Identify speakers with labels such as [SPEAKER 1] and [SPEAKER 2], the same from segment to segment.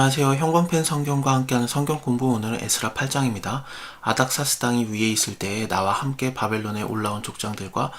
[SPEAKER 1] 안녕하세요. 형광펜 성경과 함께하는 성경 공부 오늘은 에스라 8장입니다. 아닥사스 땅이 위에 있을 때에 나와 함께 바벨론에 올라온 족장들과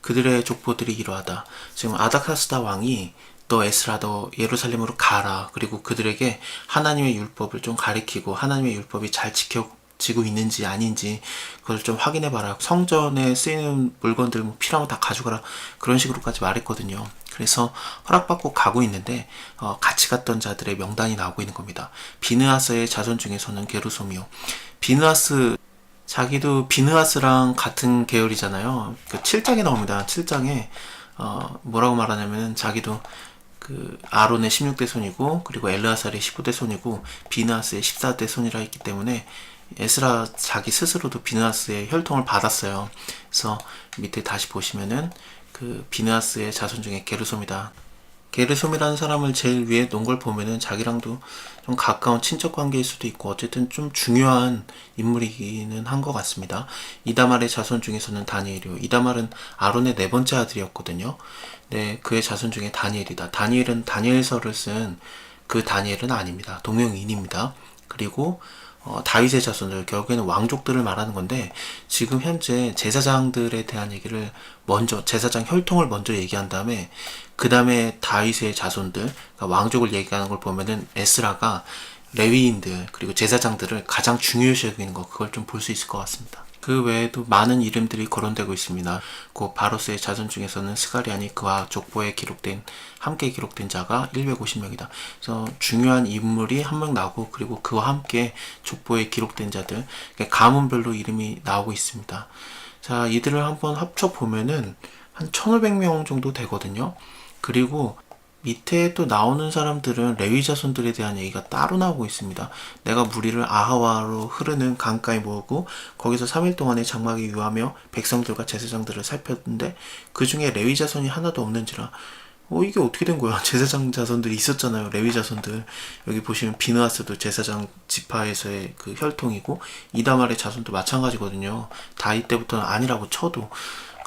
[SPEAKER 1] 그들의 족보들이 이러하다. 지금 아닥사스다 왕이 너 에스라 너 예루살렘으로 가라. 그리고 그들에게 하나님의 율법을 좀 가리키고 하나님의 율법이 잘 지켜 지고 있는지 아닌지 그걸 좀 확인해 봐라. 성전에 쓰이는 물건들 뭐 필요하면 다 가져가라. 그런 식으로까지 말했거든요. 그래서 허락받고 가고 있는데 어, 같이 갔던 자들의 명단이 나오고 있는 겁니다. 비느하스의 자손 중에서는 게르솜이요. 비느하스 자기도 비느하스랑 같은 계열이잖아요. 그 7장에 나옵니다. 7장에 어, 뭐라고 말하냐면 자기도 그 아론의 16대 손이고 그리고 엘르아살의 19대 손이고 비느하스의 14대 손이라 했기 때문에 에스라 자기 스스로도 비느하스의 혈통을 받았어요. 그래서 밑에 다시 보시면은 그 비느하스의 자손 중에 게르솜이다. 게르솜이라는 사람을 제일 위에 놓은 걸 보면은 자기랑도 좀 가까운 친척 관계일 수도 있고 어쨌든 좀 중요한 인물이기는 한 것 같습니다. 이다말의 자손 중에서는 다니엘이요. 이다말은 아론의 네 번째 아들이었거든요. 네, 그의 자손 중에 다니엘이다. 다니엘은 다니엘서를 쓴 그 다니엘은 아닙니다. 동명인입니다. 그리고 어, 다윗의 자손들 결국에는 왕족들을 말하는 건데 지금 현재 제사장들에 대한 얘기를 먼저 제사장 혈통을 먼저 얘기한 다음에 그 다음에 다윗의 자손들 그러니까 왕족을 얘기하는 걸 보면은 에스라가 레위인들 그리고 제사장들을 가장 중요시 여기는 거 그걸 좀 볼 수 있을 것 같습니다. 그 외에도 많은 이름들이 거론되고 있습니다. 그 바로스의 자손 중에서는 스가리아니 그와 족보에 기록된 함께 기록된 자가 150명이다. 그래서 중요한 인물이 한 명 나오고 그리고 그와 함께 족보에 기록된 자들 가문별로 이름이 나오고 있습니다. 자, 이들을 한번 합쳐 보면은 한 1,500명 정도 되거든요. 그리고 밑에 또 나오는 사람들은 레위 자손들에 대한 얘기가 따로 나오고 있습니다. 내가 무리를 아하와로 흐르는 강가에 모으고 거기서 3일 동안에 장막에 유하며 백성들과 제사장들을 살폈는데 그 중에 레위 자손이 하나도 없는지라 어 이게 어떻게 된 거야? 제사장 자손들이 있었잖아요. 레위 자손들 여기 보시면 비느하스도 제사장 지파에서의 그 혈통이고 이다말의 자손도 마찬가지거든요. 다이 때부터는 아니라고 쳐도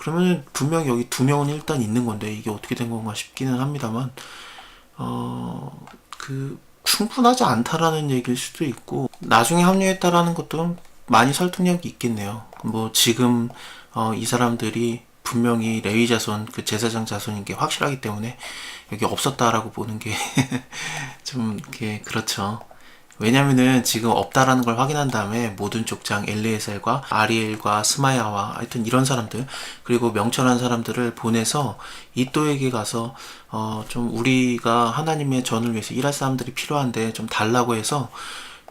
[SPEAKER 1] 그러면 분명히 여기 두 명은 일단 있는 건데 이게 어떻게 된 건가 싶기는 합니다만 어 그 충분하지 않다라는 얘기일 수도 있고 나중에 합류했다라는 것도 많이 설득력이 있겠네요. 뭐 지금 어, 이 사람들이 분명히 레위 자손 그 제사장 자손인 게 확실하기 때문에 여기 없었다라고 보는 게 좀 이렇게 그렇죠. 왜냐면은 지금 없다라는 걸 확인한 다음에 모든 족장 엘리에셀과 아리엘과 스마야와 하여튼 이런 사람들 그리고 명철한 사람들을 보내서 이또에게 가서 어 좀 우리가 하나님의 전을 위해서 일할 사람들이 필요한데 좀 달라고 해서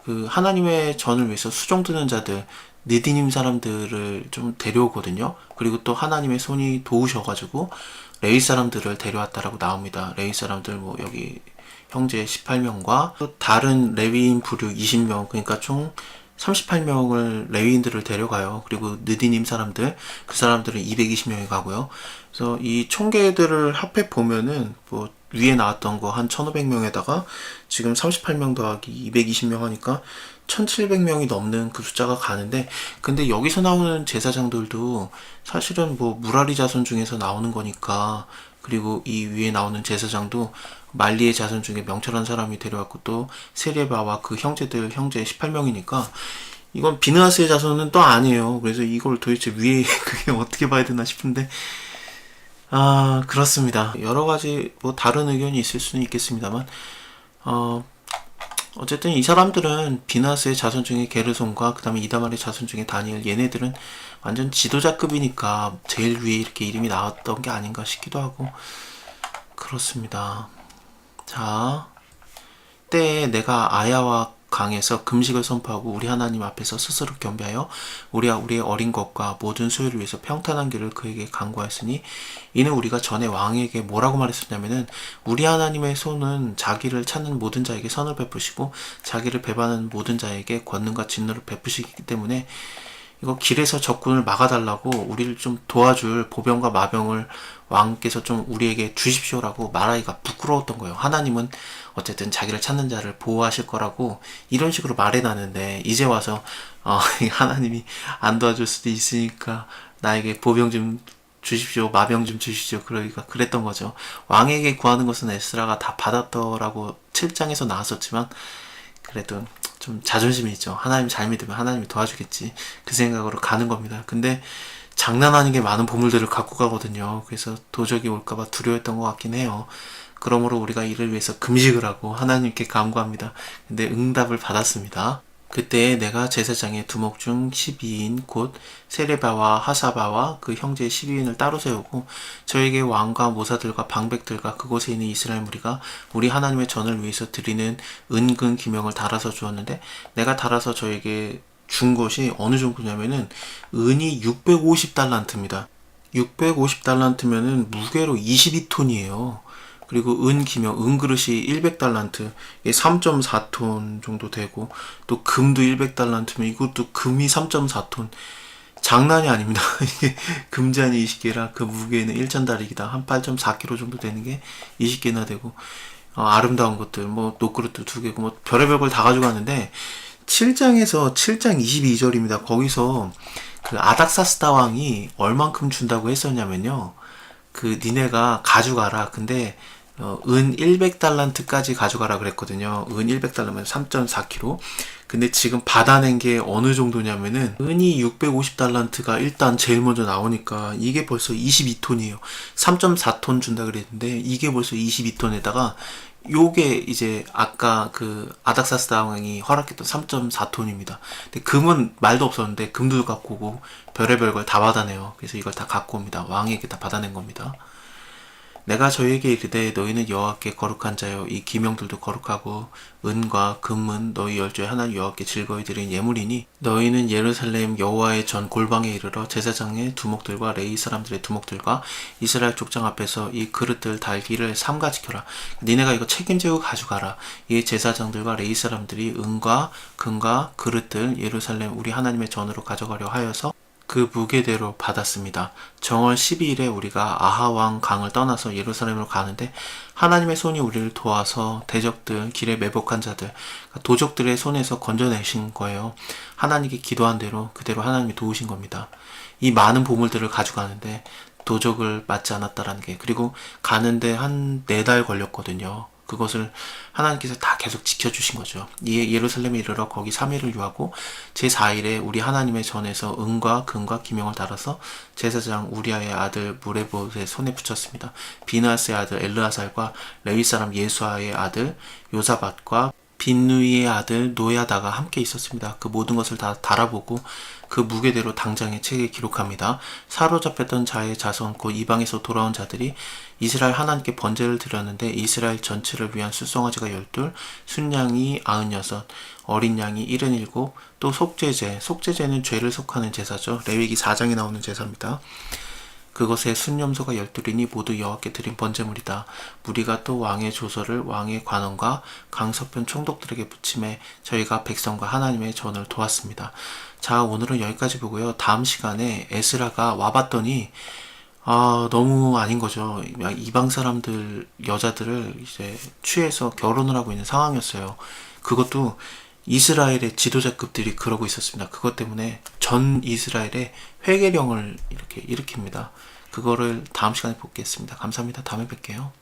[SPEAKER 1] 그 하나님의 전을 위해서 수종 드는 자들 느디님 사람들을 좀 데려오거든요. 그리고 또 하나님의 손이 도우셔가지고 레이 사람들을 데려왔다라고 나옵니다. 레이 사람들 뭐 여기 형제 18명과 또 다른 레위인 부류 20명 그러니까 총 38명을 레위인들을 데려가요. 그리고 느디님 사람들 그 사람들은 220명이 가고요. 그래서 이 총계들을 합해 보면은 뭐 위에 나왔던 거 한 1500명에다가 지금 38명 더하기 220명 하니까 1700명이 넘는 그 숫자가 가는데 근데 여기서 나오는 제사장들도 사실은 뭐 무라리 자손 중에서 나오는 거니까 그리고 이 위에 나오는 제사장도 말리의 자손 중에 명철한 사람이 데려왔고 또 세레바와 그 형제들 형제 18명이니까 이건 비느하스의 자손은 또 아니에요. 그래서 이걸 도대체 위에 그게 어떻게 봐야 되나 싶은데 아 그렇습니다. 여러 가지 뭐 다른 의견이 있을 수는 있겠습니다만 어 어쨌든 이 사람들은 비나스의 자손 중에 게르손과 그 다음에 이다말의 자손 중에 다니엘 얘네들은 완전 지도자급이니까 제일 위에 이렇게 이름이 나왔던 게 아닌가 싶기도 하고 그렇습니다. 자, 때에 내가 아야와 강에서 금식을 선포하고 우리 하나님 앞에서 스스로 겸비하여 우리와 우리의 어린 것과 모든 소유를 위해서 평탄한 길을 그에게 강구하였으니 이는 우리가 전에 왕에게 뭐라고 말했었냐면은 우리 하나님의 손은 자기를 찾는 모든 자에게 선을 베푸시고 자기를 배반하는 모든 자에게 권능과 진노를 베푸시기 때문에 이거 길에서 적군을 막아달라고 우리를 좀 도와줄 보병과 마병을 왕께서 좀 우리에게 주십시오라고 말하기가 부끄러웠던 거예요. 하나님은 어쨌든 자기를 찾는 자를 보호하실 거라고 이런 식으로 말해놨는데 이제 와서 어, 하나님이 안 도와줄 수도 있으니까 나에게 보병 좀 주십시오, 마병 좀 주십시오. 그러니까 그랬던 거죠. 왕에게 구하는 것은 에스라가 다 받았더라고 7장에서 나왔었지만 그래도 좀 자존심이 있죠. 하나님 잘 믿으면 하나님이 도와주겠지. 그 생각으로 가는 겁니다. 근데 장난 아니게 많은 보물들을 갖고 가거든요. 그래서 도적이 올까봐 두려웠던 것 같긴 해요. 그러므로 우리가 이를 위해서 금식을 하고 하나님께 간구합니다. 근데 응답을 받았습니다. 그때 내가 제사장의 두목 중 12인 곧 세레바와 하사바와 그 형제 12인을 따로 세우고 저에게 왕과 모사들과 방백들과 그곳에 있는 이스라엘 무리가 우리 하나님의 전을 위해서 드리는 은근 기명을 달아서 주었는데 내가 달아서 저에게 준 것이 어느 정도냐면은 은이 650달란트입니다. 650달란트면은 무게로 22톤이에요. 그리고 은 기명, 은 그릇이 100달란트, 이게 3.4톤 정도 되고, 또 금도 100달란트면 이것도 금이 3.4톤. 장난이 아닙니다. 이게 금잔이 20개라 그 무게는 1천달이기다. 한 8.4kg 정도 되는 게 20개나 되고, 어, 아름다운 것들, 뭐, 노그릇도 두 개고, 뭐, 별의별 걸 다 가져갔는데, 7장에서 7장 22절입니다. 거기서 그 아닥사스다 왕이 얼만큼 준다고 했었냐면요. 그 니네가 가져가라. 근데 어, 은 100달란트까지 가져가라 그랬거든요. 은 100달러면 3.4kg. 근데 지금 받아낸 게 어느 정도냐면은 은이 650달란트가 일단 제일 먼저 나오니까 이게 벌써 22톤이에요. 3.4톤 준다 그랬는데 이게 벌써 22톤에다가 요게 이제 아까 그 아닥사스 다왕이 허락했던 3.4톤입니다. 근데 금은 말도 없었는데 금도 갖고 오고 별의별 걸 다 받아내요. 그래서 이걸 다 갖고 옵니다. 왕에게 다 받아낸 겁니다. 내가 저희에게 이르되 너희는 여호와께 거룩한 자요. 이 기명들도 거룩하고 은과 금은 너희 열조의 하나님 여호와께 즐거이 드린 예물이니 너희는 예루살렘 여호와의 전 골방에 이르러 제사장의 두목들과 레이 사람들의 두목들과 이스라엘 족장 앞에서 이 그릇들 달기를 삼가 지켜라. 니네가 이거 책임지고 가져가라. 이 제사장들과 레이 사람들이 은과 금과 그릇들 예루살렘 우리 하나님의 전으로 가져가려 하여서 그 무게대로 받았습니다. 정월 12일에 우리가 아하왕 강을 떠나서 예루살렘으로 가는데 하나님의 손이 우리를 도와서 대적들, 길에 매복한 자들, 도적들의 손에서 건져내신 거예요. 하나님께 기도한 대로 그대로 하나님이 도우신 겁니다. 이 많은 보물들을 가져가는데 도적을 맞지 않았다라는 게 그리고 가는데 한 네 달 걸렸거든요. 그것을 하나님께서 다 계속 지켜주신 거죠. 이에 예루살렘에 이르러 거기 3일을 유하고 제4일에 우리 하나님의 전에서 은과 금과 기명을 달아서 제사장 우리아의 아들 무레봇의 손에 붙였습니다. 비나스의 아들 엘르아살과 레위 사람 예수아의 아들 요사밭과 빈누이의 아들 노야다가 함께 있었습니다. 그 모든 것을 다 달아보고 그 무게대로 당장의 책에 기록합니다. 사로잡혔던 자의 자손 곧 이방에서 돌아온 자들이 이스라엘 하나님께 번제를 드렸는데 이스라엘 전체를 위한 수송아지가 열둘, 순양이 아흔여섯, 어린 양이 일흔일곱, 또 속죄제, 속죄제는 죄를 속하는 제사죠. 레위기 4장에 나오는 제사입니다. 그것에 순념소가 열둘이니 모두 여호와께 드린 번제물이다. 무리가 또 왕의 조서를 왕의 관원과 강서편 총독들에게 붙임에 저희가 백성과 하나님의 전을 도왔습니다. 자 오늘은 여기까지 보고요. 다음 시간에 에스라가 와봤더니 아 너무 아닌 거죠. 이방 사람들 여자들을 이제 취해서 결혼을 하고 있는 상황이었어요. 그것도 이스라엘의 지도자급들이 그러고 있었습니다. 그것 때문에 전 이스라엘의 회개령을 이렇게 일으킵니다. 그거를 다음 시간에 보겠습니다. 감사합니다. 다음에 뵐게요.